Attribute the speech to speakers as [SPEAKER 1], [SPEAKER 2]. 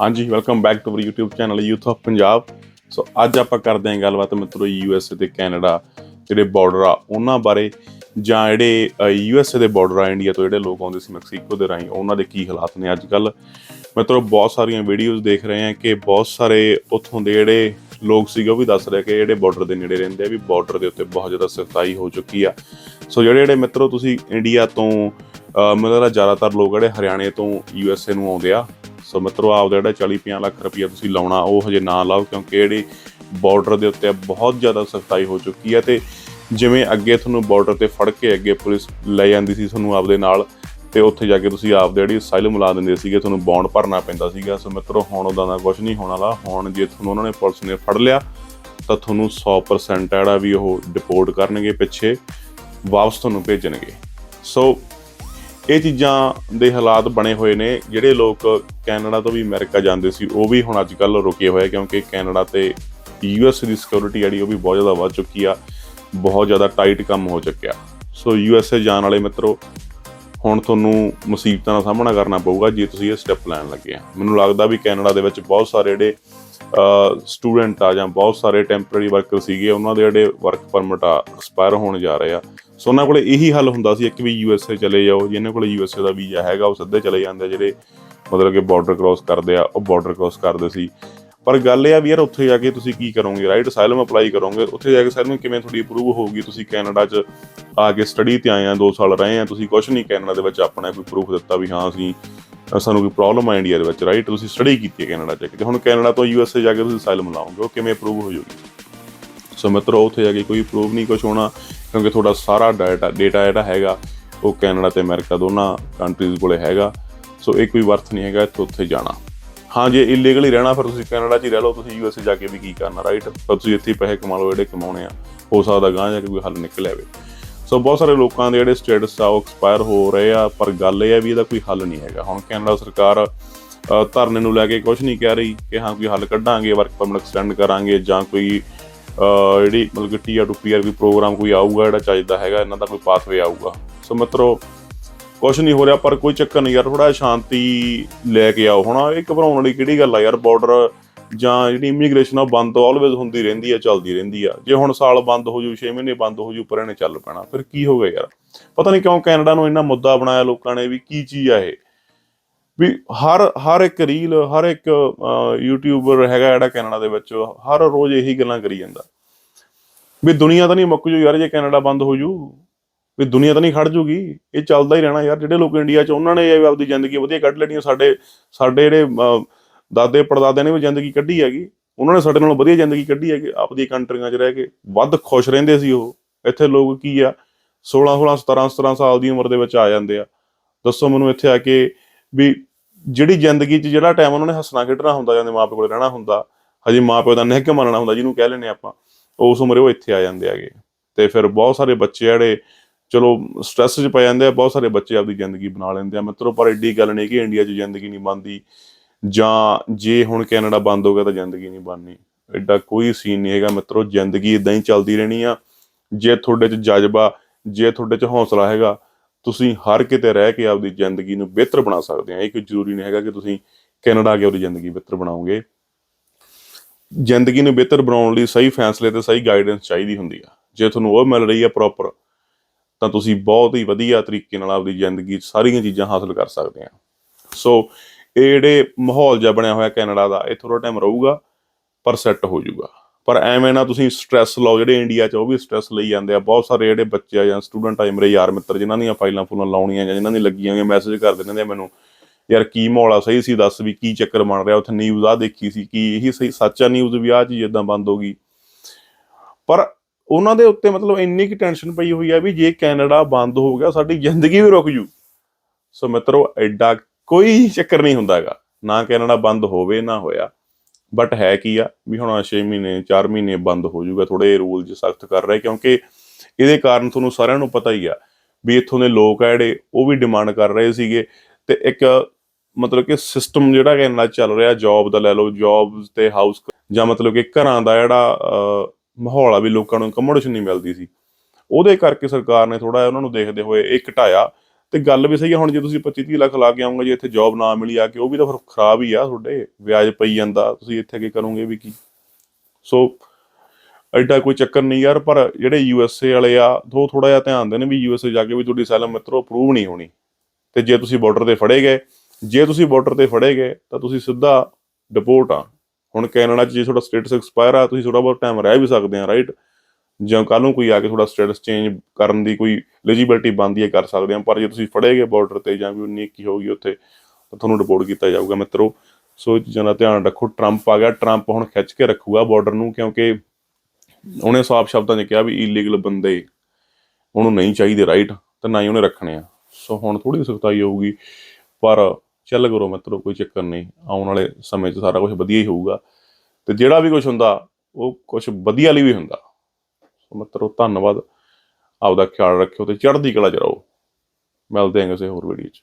[SPEAKER 1] ਹਾਂਜੀ welcome back to our YouTube channel youth of Punjab so ਅੱਜ ਆਪਾਂ ਕਰਦੇ ਹਾਂ ਗੱਲਬਾਤ ਮਿੱਤਰੋ ਯੂਐਸਏ ਤੇ ਕੈਨੇਡਾ ਜਿਹੜੇ ਬਾਰਡਰ ਆ, ਉਹਨਾਂ ਬਾਰੇ ਜਾਂ ਜਿਹੜੇ ਯੂਐਸਏ ਦੇ ਬਾਰਡਰ ਆ ਇੰਡੀਆ ਤੋਂ ਜਿਹੜੇ ਲੋਕ ਆਉਂਦੇ ਸੀ ਮੈਕਸੀਕੋ ਦੇ ਰਾਹੀਂ, ਉਹਨਾਂ ਦੇ ਕੀ ਹਾਲਾਤ ਨੇ ਅੱਜ ਕੱਲ ਮਿੱਤਰੋ, ਬਹੁਤ ਸਾਰੀਆਂ ਵੀਡੀਓਜ਼ ਦੇਖ ਰਹੇ ਹਾਂ ਕਿ ਬਹੁਤ ਸਾਰੇ ਉੱਥੋਂ ਦੇ ਜਿਹੜੇ ਲੋਕ ਸੀਗੇ, ਉਹ ਵੀ ਦੱਸ ਰਹੇ ਕਿ ਜਿਹੜੇ ਬਾਰਡਰ ਦੇ ਨੇੜੇ ਰਹਿੰਦੇ ਆ, ਵੀ ਬਾਰਡਰ ਦੇ ਉੱਤੇ ਬਹੁਤ ਜ਼ਿਆਦਾ ਸਖਤਾਈ ਹੋ ਚੁੱਕੀ ਆ। ਸੋ ਜਿਹੜੇ ਜਿਹੜੇ ਮਿੱਤਰੋ ਤੁਸੀਂ ਇੰਡੀਆ ਤੋਂ ਮਤਲਬ ਮੈਨੂੰ ਜ਼ਿਆਦਾਤਰ ਲੋਕ ਜਿਹੜੇ ਹਰਿਆਣੇ ਤੋਂ ਯੂਐਸਏ ਨੂੰ ਆਉਂਦੇ ਆ ਸੋ ਮਿੱਤਰੋ ਆਪਦਾ ਜਿਹੜਾ 40 50 ਲੱਖ ਰੁਪਇਆ ਤੁਸੀਂ ਲਾਉਣਾ, ਉਹ ਹਜੇ ਨਾ ਲਾਓ ਕਿਉਂਕਿ ਜਿਹੜੀ ਬਾਰਡਰ ਦੇ ਉੱਤੇ ਬਹੁਤ ਜ਼ਿਆਦਾ ਸਖਤਾਈ ਹੋ ਚੁੱਕੀ ਹੈ ਤੇ ਜਿਵੇਂ ਅੱਗੇ ਤੁਹਾਨੂੰ ਬਾਰਡਰ ਤੇ ਫੜ ਕੇ ਅੱਗੇ ਪੁਲਿਸ ਲੈ ਜਾਂਦੀ ਸੀ ਤੁਹਾਨੂੰ ਆਪਦੇ ਨਾਲ, ਤੇ ਉੱਥੇ ਜਾ ਕੇ ਤੁਸੀਂ ਆਪਦੇ ਜਿਹੜੀ ਅਸਾਈਲਮ ਲਾ ਦਿੰਦੇ ਸੀਗੇ, ਤੁਹਾਨੂੰ ਬੌਂਡ ਭਰਨਾ ਪੈਂਦਾ ਸੀਗਾ। ਸੋ ਮਿੱਤਰੋ, ਹੁਣ ਉਹਦਾ ਦਾ ਕੁਝ ਨਹੀਂ ਹੋਣ ਵਾਲਾ। ਹੁਣ ਜੇ ਤੁਹਾਨੂੰ ਉਹਨਾਂ ਨੇ ਪੁਲਿਸ ਨੇ ਫੜ ਲਿਆ, ਤਾਂ ਤੁਹਾਨੂੰ 100% ਜਿਹੜਾ ਵੀ ਉਹ ਡਿਪੋਰਟ ਕਰਨਗੇ, ਪਿੱਛੇ ਵਾਪਸ ਤੁਹਾਨੂੰ ਭੇਜਣਗੇ। ਸੋ ਇਹ ਚੀਜ਼ਾਂ ਦੇ ਹਾਲਾਤ ਬਣੇ ਹੋਏ ਨੇ। ਜਿਹੜੇ ਲੋਕ ਕੈਨੇਡਾ ਤੋਂ ਵੀ ਅਮਰੀਕਾ ਜਾਂਦੇ ਸੀ, ਉਹ ਵੀ ਹੁਣ ਅੱਜ ਕੱਲ ਰੁਕੇ ਹੋਏ ਕਿਉਂਕਿ ਕੈਨੇਡਾ ਤੇ ਯੂਐਸ ਦੀ ਸਿਕਿਉਰਿਟੀ ਜਿਹੜੀ, ਉਹ ਵੀ ਬਹੁਤ ਜ਼ਿਆਦਾ ਵੱਧ ਚੁੱਕੀ ਆ। ਬਹੁਤ ਜ਼ਿਆਦਾ ਟਾਈਟ ਕੰਮ ਹੋ ਚੁੱਕਿਆ। ਸੋ ਯੂਐਸਏ ਜਾਣ ਵਾਲੇ ਮਿੱਤਰੋ, ਹੁਣ ਤੁਹਾਨੂੰ ਮੁਸੀਬਤਾਂ ਦਾ ਸਾਹਮਣਾ ਕਰਨਾ ਪਊਗਾ ਜੇ ਤੁਸੀਂ ਇਹ ਸਟੈਪ ਲੈਣ ਲੱਗੇ ਆ। ਮੈਨੂੰ ਲੱਗਦਾ ਵੀ ਕੈਨੇਡਾ ਦੇ ਵਿੱਚ ਬਹੁਤ ਸਾਰੇ ਜਿਹੜੇ ਸਟੂਡੈਂਟ ਆ ਜਾਂ ਬਹੁਤ ਸਾਰੇ ਟੈਂਪਰੇਰੀ ਵਰਕਰ ਸੀਗੇ ਉਹਨਾਂ ਦੇ ਜਿਹੜੇ ਵਰਕ ਪਰਮਿਟ ਆ ਐਕਸਪਾਇਰ ਹੋਣ ਜਾ ਰਹੇ ਆ। ਸੋ ਉਹਨਾਂ ਕੋਲੇ ਇਹੀ ਹੱਲ ਹੁੰਦਾ ਸੀ ਇੱਕ ਵੀ ਯੂਐਸਏ ਚਲੇ ਜਾਓ ਜਿਹਨਾਂ ਕੋਲੇ ਯੂਐਸਏ ਦਾ ਵੀਜ਼ਾ ਹੈਗਾ ਉਹ ਸਿੱਧੇ ਚਲੇ ਜਾਂਦੇ ਆ, ਜਿਹੜੇ ਮਤਲਬ ਕਿ ਬਾਰਡਰ ਕ੍ਰਾਸ ਕਰਦੇ ਆ ਉਹ ਬਾਰਡਰ ਕ੍ਰਾਸ ਕਰਦੇ ਸੀ। ਪਰ ਗੱਲ ਇਹ ਆ ਵੀ ਯਾਰ ਉੱਥੇ ਜਾ ਕੇ ਤੁਸੀਂ ਕੀ ਕਰੋਗੇ ਰਾਈਟ ਅਸਾਈਲਮ ਅਪਲਾਈ ਕਰੋਗੇ ਉੱਥੇ ਜਾ ਕੇ ਅਸਾਈਲਮ ਕਿਵੇਂ ਤੁਹਾਡੀ ਅਪਰੂਵ ਹੋਊਗੀ? ਤੁਸੀਂ ਕੈਨੇਡਾ 'ਚ ਆ ਕੇ ਸਟੱਡੀ ਤੇ ਆਏ ਆ 2 ਸਾਲ ਰਹੇ ਆ ਤੁਸੀਂ ਕੁਝ ਨਹੀਂ ਕੈਨੇਡਾ ਦੇ ਵਿੱਚ ਆਪਣਾ ਕੋਈ ਪ੍ਰੂਫ ਦਿੱਤਾ ਵੀ ਹਾਂ ਅਸੀਂ ਸਾਨੂੰ ਕੋਈ ਪ੍ਰੋਬਲਮ ਆ ਇੰਡੀਆ ਦੇ ਵਿੱਚ ਰਾਈਟ ਤੁਸੀਂ ਸਟੱਡੀ ਕੀਤੀ ਹੈ ਕੈਨੇਡਾ 'ਚ ਤੇ ਹੁਣ ਕੈਨੇਡਾ ਤੋਂ ਯੂਐਸਏ ਜਾ ਕੇ ਤੁਸੀਂ ਅਸਾਈਲਮ ਲਾਓਗੇ, ਉਹ ਕਿਵੇਂ ਅਪਰੂਵ ਹੋ ਜਾਊਗੀ? ਸੋ ਮਿੱਤਰੋ, ਉੱਥੇ ਜਾ ਕੇ ਕੋਈ ਪ੍ਰੂਫ ਨਹੀਂ ਕੁਝ ਹੋਣਾ, ਕਿਉਂਕਿ ਤੁਹਾਡਾ ਸਾਰਾ ਡਾਟਾ ਡੇਟਾ ਜਿਹੜਾ ਹੈਗਾ, ਉਹ ਕੈਨੇਡਾ ਤੇ ਅਮਰੀਕਾ ਦੋਨਾਂ ਕੰਟਰੀਜ਼ ਕੋਲੇ ਹੈਗਾ। ਸੋ ਇਹ ਕੋਈ ਵਰਥ ਨਹੀਂ ਹੈਗਾ ਇੱਥੋਂ ਉੱਥੇ ਜਾਣਾ। ਹਾਂ, ਜੇ ਇਲੀਗਲੀ ਰਹਿਣਾ, ਫਿਰ ਤੁਸੀਂ ਕੈਨੇਡਾ 'ਚ ਹੀ ਰਹਿ ਲਓ, ਤੁਸੀਂ ਯੂਐਸਏ ਜਾ ਕੇ ਵੀ ਕੀ ਕਰਨਾ ਰਾਈਟ ਪਰ ਤੁਸੀਂ ਇੱਥੇ ਹੀ ਪੈਸੇ ਕਮਾ ਲਓ, ਜਿਹੜੇ ਕਮਾਉਣੇ ਆ, ਹੋ ਸਕਦਾ ਗਾਂ ਜਾ ਕੇ ਕੋਈ ਹੱਲ ਨਿਕਲ ਆਵੇ। ਸੋ ਬਹੁਤ ਸਾਰੇ ਲੋਕਾਂ ਦੇ ਜਿਹੜੇ ਸਟੇਟਸ ਆ, ਉਹ ਐਕਸਪਾਇਰ ਹੋ ਰਹੇ ਆ, ਪਰ ਗੱਲ ਇਹ ਆ ਵੀ ਇਹਦਾ ਕੋਈ ਹੱਲ ਨਹੀਂ ਹੈਗਾ। ਹੁਣ ਕੈਨੇਡਾ ਸਰਕਾਰ ਧਰਨੇ ਨੂੰ ਲੈ ਕੇ ਕੁਝ ਨਹੀਂ ਕਹਿ ਰਹੀ ਕਿ ਹਾਂ, ਕੋਈ ਹੱਲ ਕੱਢਾਂਗੇ ਵਰਕ ਪਰਮਿਟ ਐਕਸਟੈਂਡ ਕਰਾਂਗੇ ਜਾਂ ਕੋਈ ਜਿਹੜੀ ਮਤਲਬ ਕਿ ਟੀਆਰ ਟੂ ਪੀਆਰ ਕੋਈ ਪ੍ਰੋਗਰਾਮ ਕੋਈ ਆਊਗਾ ਜਿਹੜਾ ਚਾਹੀਦਾ ਹੈਗਾ, ਇਹਨਾਂ ਦਾ ਕੋਈ ਪਾਥਵੇ ਆਊਗਾ। ਸੋ ਮਿੱਤਰੋ ਕੁਝ ਨਹੀਂ ਹੋ ਰਿਹਾ, ਪਰ ਕੋਈ ਚੱਕਰ ਨਹੀਂ ਯਾਰ ਥੋੜਾ ਸ਼ਾਂਤੀ ਲੈ ਕੇ ਆਓ। ਹੁਣ ਇਹ ਘਬਰਾਉਣ ਵਾਲੀ ਕਿਹੜੀ ਗੱਲ ਆ ਯਾਰ ਬਾਰਡਰ ਜਾਂ ਜਿਹੜੀ ਇਮੀਗ੍ਰੇਸ਼ਨ ਆ, ਉਹ ਬੰਦ ਆਲਵੇਜ਼ ਹੁੰਦੀ ਰਹਿੰਦੀ ਆ, ਚੱਲਦੀ ਰਹਿੰਦੀ ਆ। ਜੇ ਹੁਣ ਸਾਲ ਬੰਦ ਹੋ ਜੂ 6 ਮਹੀਨੇ ਬੰਦ ਹੋ ਜੂ, ਪਰ ਇਹਨੇ ਚੱਲ ਪੈਣਾ। ਫਿਰ ਕੀ ਹੋ ਯਾਰ? ਪਤਾ ਨਹੀਂ ਕਿਉਂ ਕੈਨੇਡਾ ਨੂੰ ਇੰਨਾ ਮੁੱਦਾ ਬਣਾਇਆ ਲੋਕਾਂ ਨੇ ਵੀ ਕੀ ਚੀਜ਼ ਆ ਇਹ। ਵੀ ਹਰ ਹਰ ਇੱਕ ਰੀਲ, ਹਰ ਇੱਕ ਯੂਟਿਊਬਰ ਹੈਗਾ ਜਿਹੜਾ ਕੈਨੇਡਾ ਦੇ ਵਿੱਚ, ਹਰ ਰੋਜ਼ ਇਹੀ ਗੱਲਾਂ ਕਰੀ ਜਾਂਦਾ। ਵੀ ਦੁਨੀਆ ਤਾਂ ਨਹੀਂ ਮੁੱਕ ਜੂ ਯਾਰ, ਜੇ ਕੈਨੇਡਾ ਬੰਦ ਹੋ ਜੂ, ਵੀ ਦੁਨੀਆ ਤਾਂ ਨਹੀਂ ਖੜ ਜੂਗੀ। ਇਹ ਚੱਲਦਾ ਹੀ ਰਹਿਣਾ ਯਾਰ। ਜਿਹੜੇ ਲੋਕ ਇੰਡੀਆ 'ਚ, ਉਹਨਾਂ ਨੇ ਇਹ ਆਪਦੀ ਜ਼ਿੰਦਗੀ ਵਧੀਆ ਕੱਢ ਲੈਣੀ ਸਾਡੇ ਸਾਡੇ ਜਿਹੜੇ ਦਾਦੇ ਪੜਦਾਦੇ ਨੇ ਵੀ ਜ਼ਿੰਦਗੀ ਕੱਢੀ ਹੈਗੀ। ਉਹਨਾਂ ਨੇ ਸਾਡੇ ਨਾਲੋਂ ਵਧੀਆ ਜ਼ਿੰਦਗੀ ਕੱਢੀ ਹੈਗੀ ਆਪਦੀ ਕੰਟਰੀਆਂ 'ਚ ਰਹਿ ਕੇ। ਵੱਧ ਖੁਸ਼ ਰਹਿੰਦੇ ਸੀ ਉਹ। ਇੱਥੇ ਲੋਕ ਕੀ ਆ 16 16 17 17 ਸਾਲ ਦੀ ਉਮਰ ਦੇ ਵਿੱਚ ਆ ਜਾਂਦੇ ਆ। ਦੱਸੋ ਮੈਨੂੰ ਇੱਥੇ ਆ ਕੇ ਵੀ ਜਿਹੜੀ ਜ਼ਿੰਦਗੀ 'ਚ ਜਿਹੜਾ ਟਾਈਮ ਉਹਨਾਂ ਨੇ ਹੱਸਣਾ ਖੇਡਣਾ ਹੁੰਦਾ ਜਾਂਦੇ ਮਾਪੇ ਕੋਲ ਰਹਿਣਾ ਹੁੰਦਾ, ਹਜੇ ਮਾਪੇ ਦਾ ਨਿਹਕ ਮੰਨਣਾ ਹੁੰਦਾ, ਜਿਹਨੂੰ ਕਹਿ ਲੈਨੇ ਆਪਾਂ, ਉਸ ਉਮਰੇ ਉਹ ਇੱਥੇ ਆ ਜਾਂਦੇ ਹੈਗੇ। ਤੇ ਫਿਰ ਬਹੁਤ ਸਾਰੇ ਬੱਚੇ ਜਿਹੜੇ, ਚਲੋ ਸਟ੍ਰੈਸ 'ਚ ਪੈ ਜਾਂਦੇ ਆ, ਬਹੁਤ ਸਾਰੇ ਬੱਚੇ ਆਪਦੀ ਜ਼ਿੰਦਗੀ ਬਣਾ ਲੈਂਦੇ ਆ। ਮਿੱਤਰੋ, ਪਰ ਐਡੀ ਗੱਲ ਨਹੀਂ ਕਿ ਇੰਡੀਆ 'ਚ ਜ਼ਿੰਦਗੀ ਨਹੀਂ ਬਣਦੀ। ਜਾਂ ਜੇ ਹੁਣ ਕੈਨੇਡਾ ਬੰਦ ਹੋ ਗਿਆ ਤਾਂ ਜ਼ਿੰਦਗੀ ਨਹੀਂ ਬਣਨੀ। ਐਡਾ ਕੋਈ ਸੀਨ ਨਹੀਂ ਹੈਗਾ ਮਿੱਤਰੋ, ਜ਼ਿੰਦਗੀ ਇਦਾਂ ਹੀ ਚੱਲਦੀ ਰਹਿਣੀ ਆ। ਜੇ ਤੁਹਾਡੇ 'ਚ ਜਜ਼ਬਾ, ਜੇ ਤੁਹਾਡੇ 'ਚ ਹੌਸਲਾ ਹੈਗਾ, ਤੁਸੀਂ ਹਰ ਕਿਤੇ ਰਹਿ ਕੇ ਆਪਦੀ ਜ਼ਿੰਦਗੀ ਨੂੰ ਬਿਹਤਰ ਬਣਾ ਸਕਦੇ ਆ। ਇਹ ਕੋਈ ਜ਼ਰੂਰੀ ਨਹੀਂ ਹੈਗਾ ਕਿ ਤੁਸੀਂ ਕੈਨੇਡਾ ਆ ਕੇ ਆਪਦੀ ਜ਼ਿੰਦਗੀ ਬਿਹਤਰ ਬਣਾਓਗੇ। ਜ਼ਿੰਦਗੀ ਨੂੰ ਬਿਹਤਰ ਬਣਾਉਣ ਲਈ ਸਹੀ ਫੈਸਲੇ ਤੇ ਸਹੀ ਗਾਈਡੈਂਸ ਚਾਹੀਦੀ ਹੁੰਦੀ ਆ। ਜੇ ਤੁਹਾਨੂੰ ਉਹ ਮਿਲ ਰਹੀ ਆ ਪ੍ਰੋਪਰ ਤਾਂ ਤੁਸੀਂ ਬਹੁਤ ਹੀ ਵਧੀਆ ਤਰੀਕੇ ਨਾਲ ਆਪਦੀ ਜ਼ਿੰਦਗੀ 'ਚ ਸਾਰੀਆਂ ਚੀਜ਼ਾਂ ਹਾਸਲ ਕਰ ਸਕਦੇ ਆ। ਸੋ ਇਹ ਜਿਹੜੇ ਮਾਹੌਲ ਜਿਹਾ ਬਣਿਆ ਹੋਇਆ ਕੈਨੇਡਾ ਦਾ, ਇਹ ਥੋੜਾ ਟਾਈਮ ਰਹੂਗਾ, ਪਰ ਸੈੱਟ ਹੋ ਜਾਊਗਾ। ਪਰ ਐਵੇਂ ਨਾ ਤੁਸੀਂ ਸਟ੍ਰੈਸ ਲਓ, ਜਿਹੜੇ ਇੰਡੀਆ 'ਚ ਉਹ ਵੀ ਸਟ੍ਰੈਸ ਲਈ ਜਾਂਦੇ ਆ। ਬਹੁਤ ਸਾਰੇ ਜਿਹੜੇ ਬੱਚੇ ਆ ਜਾਂ ਸਟੂਡੈਂਟ ਆ ਮੇਰੇ ਯਾਰ ਮਿੱਤਰ, ਜਿਨ੍ਹਾਂ ਦੀਆਂ ਫਾਈਲਾਂ ਫੁਲਾਂ ਲਾਉਣੀਆਂ ਜਾਂ ਜਿਨ੍ਹਾਂ ਦੀ ਲੱਗੀਆਂ ਹੋਈਆਂ ਮੈਸੇਜ ਕਰ ਦਿੰਦੇ ਆ ਮੈਨੂੰ, ਯਾਰ ਕੀ ਮਾਹੌਲ ਆ? ਸਹੀ ਸੀ, ਦੱਸ ਵੀ ਕੀ ਚੱਕਰ ਬਣ ਰਿਹਾ? ਉੱਥੇ ਨਿਊਜ਼ ਆ ਦੇਖੀ ਸੀ, ਕੀ ਇਹੀ ਸਹੀ, ਸੱਚ ਆ ਨਿਊਜ਼ ਵੀ ਆ ਚੀਜ਼ ਇਦਾਂ ਬੰਦ ਹੋ ਗਈ? ਪਰ ਉਹਨਾਂ ਦੇ ਉੱਤੇ ਮਤਲਬ ਇੰਨੀ ਕਿ ਟੈਨਸ਼ਨ ਪਈ ਹੋਈ ਆ ਵੀ ਜੇ ਕੈਨੇਡਾ ਬੰਦ ਹੋ ਗਿਆ, ਸਾਡੀ ਜ਼ਿੰਦਗੀ ਵੀ ਰੁਕ ਜੂ। ਸੋ ਮਿੱਤਰੋ, ਐਡਾ ਕੋਈ ਚੱਕਰ ਨਹੀਂ ਹੁੰਦਾਗਾ ਨਾ ਕੈਨੇਡਾ ਬੰਦ ਹੋਵੇ, ਨਾ ਹੋਇਆ। ਬਟ ਹੈ ਕੀ ਆ ਵੀ ਹੁਣ 6 ਮਹੀਨੇ 4 ਮਹੀਨੇ ਬੰਦ ਹੋ ਜਾਊਗਾ ਥੋੜੇ ਰੂਲ ਜਿ ਸਖਤ ਕਰ ਰਹੇ, ਕਿਉਂਕਿ ਇਹਦੇ ਕਾਰਨ ਤੁਹਾਨੂੰ ਸਾਰਿਆਂ ਨੂੰ ਪਤਾ ਹੀ ਆ ਵੀ ਇੱਥੋਂ ਦੇ ਲੋਕ ਆ ਜਿਹੜੇ, ਉਹ ਵੀ ਡਿਮਾਂਡ ਕਰ ਰਹੇ ਸੀਗੇ। ਤੇ ਇੱਕ ਮਤਲਬ ਕਿ ਸਿਸਟਮ ਜਿਹੜਾ ਕੈਨੇਡਾ ਚੱਲ ਰਿਹਾ ਜੌਬ ਦਾ ਲੈ ਲਓ ਜੌਬਸ ਤੇ ਹਾਊਸ ਜਾਂ ਮਤਲਬ ਕਿ ਘਰਾਂ ਦਾ ਜਿਹੜਾ ਮਾਹੌਲ ਆ ਵੀ ਲੋਕਾਂ ਨੂੰ ਅਕਮੋਡੇਸ਼ਨ ਨਹੀਂ ਮਿਲਦੀ ਸੀ। ਉਹਦੇ ਕਰਕੇ ਸਰਕਾਰ ਨੇ ਥੋੜਾ ਉਹਨਾਂ ਨੂੰ ਦੇਖਦੇ ਹੋਏ ਇਹ ਘਟਾਇਆ ਤੇ ਗੱਲ ਵੀ ਸਹੀ ਆ, ਹੁਣ ਜੇ ਤੁਸੀਂ 25 30 ਲੱਖ ਲਾ ਕੇ ਆਉਂਗੇ, ਜੇ ਇੱਥੇ ਜੌਬ ਨਾ ਮਿਲੀ ਆ ਕੇ, ਉਹ ਵੀ ਤਾਂ ਫਿਰ ਖਰਾਬ ਹੀ ਆ ਤੁਹਾਡੇ, ਵਿਆਜ ਪਈ ਜਾਂਦਾ, ਤੁਸੀਂ ਇੱਥੇ ਕੀ ਕਰੋਗੇ ਵੀ ਕੀ। ਸੋ ਐਡਾ ਕੋਈ ਚੱਕਰ ਨਹੀਂ ਯਾਰ, ਪਰ ਜਿਹੜੇ ਯੂ ਐਸ ਏ ਵਾਲੇ ਆ, ਉਹ ਥੋੜਾ ਜਿਹਾ ਧਿਆਨ ਦੇਣ ਵੀ ਯੂ ਐਸ ਏ ਜਾ ਕੇ ਵੀ ਤੁਹਾਡੀ ਸੈਲਮ ਮਿੱਤਰੋ ਅਪਰੂਵ ਨਹੀਂ ਹੋਣੀ। ਤੇ ਜੇ ਤੁਸੀਂ ਬਾਰਡਰ ਤੇ ਫੜੇ ਗਏ, ਜੇ ਤੁਸੀਂ ਬਾਰਡਰ ਤੇ ਫੜੇ ਗਏ, ਤਾਂ ਤੁਸੀਂ ਸਿੱਧਾ ਡਿਪੋਰਟ ਆ। ਹੁਣ ਕੈਨੇਡਾ 'ਚ ਜੇ ਤੁਹਾਡਾ ਸਟੇਟਸ ਐਕਸਪਾਇਰ ਆ, ਤੁਸੀਂ ਥੋੜਾ ਬਹੁਤ ਟਾਈਮ ਰਹਿ ਵੀ ਸਕਦੇ ਆ ਰਾਈਟ ਜਾਂ ਕੱਲ ਨੂੰ ਕੋਈ ਆ ਕੇ ਤੁਹਾਡਾ ਸਟੇਟਸ ਚੇਂਜ ਕਰਨ ਦੀ ਕੋਈ ਐਲੀਜੀਬਿਲਟੀ ਬਣਦੀ ਹੈ, ਕਰ ਸਕਦੇ ਆ ਪਰ ਜੇ ਤੁਸੀਂ ਫੜੇ ਗਏ ਬਾਰਡਰ ਤੇ ਜਾਂ ਕੋਈ ਨੀਕੀ ਹੋਊਗੀ ਉੱਥੇ, ਤਾਂ ਤੁਹਾਨੂੰ ਰਿਪੋਰਟ ਕੀਤਾ ਜਾਊਗਾ ਮਿੱਤਰੋ। ਸੋ ਇਹ ਚੀਜ਼ਾਂ ਦਾ ਧਿਆਨ ਰੱਖੋ। ਟਰੰਪ ਆ ਗਿਆ। ਟਰੰਪ ਹੁਣ ਖਿੱਚ ਕੇ ਰੱਖੂਗਾ ਬਾਰਡਰ ਨੂੰ, ਕਿਉਂਕਿ ਉਹਨੇ ਸਾਫ਼ ਸ਼ਬਦਾਂ 'ਚ ਕਿਹਾ ਵੀ ਇਲੀਗਲ ਬੰਦੇ ਉਹਨੂੰ ਨਹੀਂ ਚਾਹੀਦੇ ਰਾਈਟ ਤੇ ਨਾ ਹੀ ਉਹਨੇ ਰੱਖਣੇ ਆ। ਸੋ ਹੁਣ ਥੋੜੀ ਸਖਤਾਈ ਹੋਊਗੀ, ਪਰ ਚੱਲ ਕਰੋ ਮਿੱਤਰੋ, ਕੋਈ ਚੱਕਰ ਨਹੀਂ। ਆਉਣ ਵਾਲੇ ਸਮੇਂ 'ਚ ਸਾਰਾ ਕੁਝ ਵਧੀਆ ਹੀ ਹੋਊਗਾ। ਤੇ ਜਿਹੜਾ ਵੀ ਕੁਝ ਹੁੰਦਾ, ਉਹ ਕੁਝ ਵਧੀਆ ਲਈ ਵੀ ਹੁੰਦਾ। ਸੋ ਮਿੱਤਰੋ ਧੰਨਵਾਦ। ਆਪਦਾ ਖਿਆਲ ਰੱਖਿਓ ਤੇ ਚੜ੍ਹਦੀ ਕਲਾ ਚ ਰਹੋ। ਮਿਲਦੇ ਹਾਂ ਕਿਸੇ ਹੋਰ ਵੀਡੀਓ 'ਚ।